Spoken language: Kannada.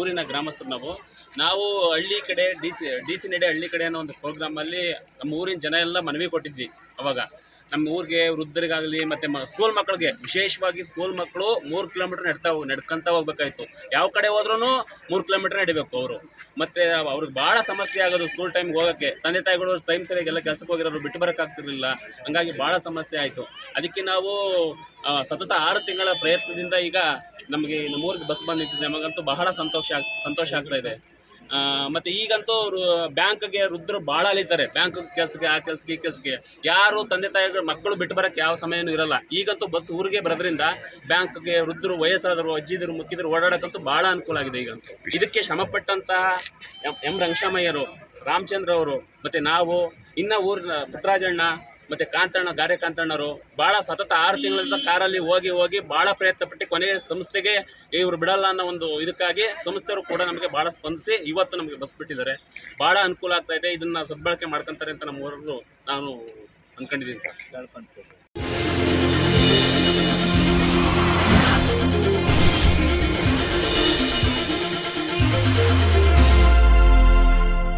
ಊರಿನ ಗ್ರಾಮಸ್ಥರು ನಾವು. ನಾವು ಹಳ್ಳಿ ಕಡೆ, ಡಿ ಸಿ ಡಿ ಸಿ ನಡೆ ಹಳ್ಳಿ ಕಡೆ ಅನ್ನೋ ಒಂದು ಪ್ರೋಗ್ರಾಮಲ್ಲಿ ನಮ್ಮ ಊರಿನ ಜನ ಎಲ್ಲ ಮನವಿ ಕೊಟ್ಟಿದ್ವಿ ಅವಾಗ. ನಮ್ಮ ಊರಿಗೆ ವೃದ್ಧರಿಗಾಗಲಿ ಮತ್ತು ಮ ಸ್ಕೂಲ್ ಮಕ್ಕಳಿಗೆ ವಿಶೇಷವಾಗಿ ಸ್ಕೂಲ್ ಮಕ್ಕಳು ಮೂರು ಕಿಲೋಮೀಟ್ರ್ ನಡ್ತಾ ನಡ್ಕೊಂತ ಹೋಗ್ಬೇಕಾಯ್ತು. ಯಾವ ಕಡೆ ಹೋದ್ರೂ ಮೂರು ಕಿಲೋಮೀಟ್ರ್ ನಡಿಬೇಕು ಅವರು. ಮತ್ತು ಅವ್ರಿಗೆ ಭಾಳ ಸಮಸ್ಯೆ ಆಗೋದು ಸ್ಕೂಲ್ ಟೈಮ್ಗೆ ಹೋಗೋಕ್ಕೆ. ತಂದೆ ತಾಯಿಗಳು ಟೈಮ್ ಸರಿಯಾಗಿ ಎಲ್ಲ ಕೆಲಸಕ್ಕೆ ಹೋಗಿರೋರು ಬಿಟ್ಟು ಬರೋಕ್ಕಾಗ್ತಿರಲಿಲ್ಲ. ಹಂಗಾಗಿ ಭಾಳ ಸಮಸ್ಯೆ ಆಯಿತು. ಅದಕ್ಕೆ ನಾವು ಸತತ ಆರು ತಿಂಗಳ ಪ್ರಯತ್ನದಿಂದ ಈಗ ನಮಗೆ ನಮ್ಮೂರಿಗೆ ಬಸ್ ಬಂದಿದ್ದೆ ನಮಗಂತೂ ಬಹಳ ಸಂತೋಷ ಸಂತೋಷ ಆಗ್ತಾ ಇದೆ. ಮತ್ತು ಈಗಂತೂ ಬ್ಯಾಂಕ್ಗೆ ವೃದ್ಧರು ಭಾಳ ಅಲಿತಾರೆ ಬ್ಯಾಂಕ್ ಕೆಲಸಕ್ಕೆ, ಆ ಕೆಲಸಕ್ಕೆ, ಈ ಕೆಲಸಕ್ಕೆ. ಯಾರು ತಂದೆ ತಾಯಿಗಳು, ಮಕ್ಕಳು ಬಿಟ್ಟು ಬರೋಕ್ಕೆ ಯಾವ ಸಮಯನೂ ಇರಲ್ಲ. ಈಗಂತೂ ಬಸ್ ಊರಿಗೆ ಬರೋದ್ರಿಂದ ಬ್ಯಾಂಕ್ಗೆ ವೃದ್ಧರು ವಯಸ್ಸಾದರು ಅಜ್ಜಿದರು, ಮುಕ್ಕಿದ್ರು ಓಡಾಡೋಕ್ಕಂತೂ ಭಾಳ ಅನುಕೂಲ ಆಗಿದೆ ಈಗಂತೂ. ಇದಕ್ಕೆ ಶ್ರಮಪಟ್ಟಂತಹ ಎಂ ಎಂ ರಂಗಶಾಮಯ್ಯರು, ರಾಮಚಂದ್ರ ಅವರು, ಮತ್ತು ನಾವು, ಇನ್ನ ಊರಿನ ಪುಟ್ಟರಾಜಣ್ಣ ಮತ್ತು ಕಾಂತಣ್ಣ, ಗಾರೆ ಕಾಂತಣ್ಣರು ಭಾಳ ಸತತ ಆರು ತಿಂಗಳಿಂದ ಕಾರಲ್ಲಿ ಹೋಗಿ ಹೋಗಿ ಭಾಳ ಪ್ರಯತ್ನ ಪಟ್ಟು ಕೊನೆಗೆ ಸಂಸ್ಥೆಗೆ ಇವರು ಬಿಡಲ್ಲ ಅನ್ನೋ ಒಂದು ಇದಕ್ಕಾಗಿ ಸಂಸ್ಥೆಯವರು ಕೂಡ ನಮಗೆ ಭಾಳ ಸ್ಪಂದಿಸಿ ಇವತ್ತು ನಮಗೆ ಬಸ್ ಬಿಟ್ಟಿದ್ದಾರೆ. ಭಾಳ ಅನುಕೂಲ ಆಗ್ತಾ ಇದೆ. ಇದನ್ನು ಸದ್ಬಳಕೆ ಮಾಡ್ಕೊತಾರೆ ಅಂತ ನಮ್ಮ ಊರವರು ನಾನು ಅಂದ್ಕೊಂಡಿದ್ದೀನಿ ಸರ್.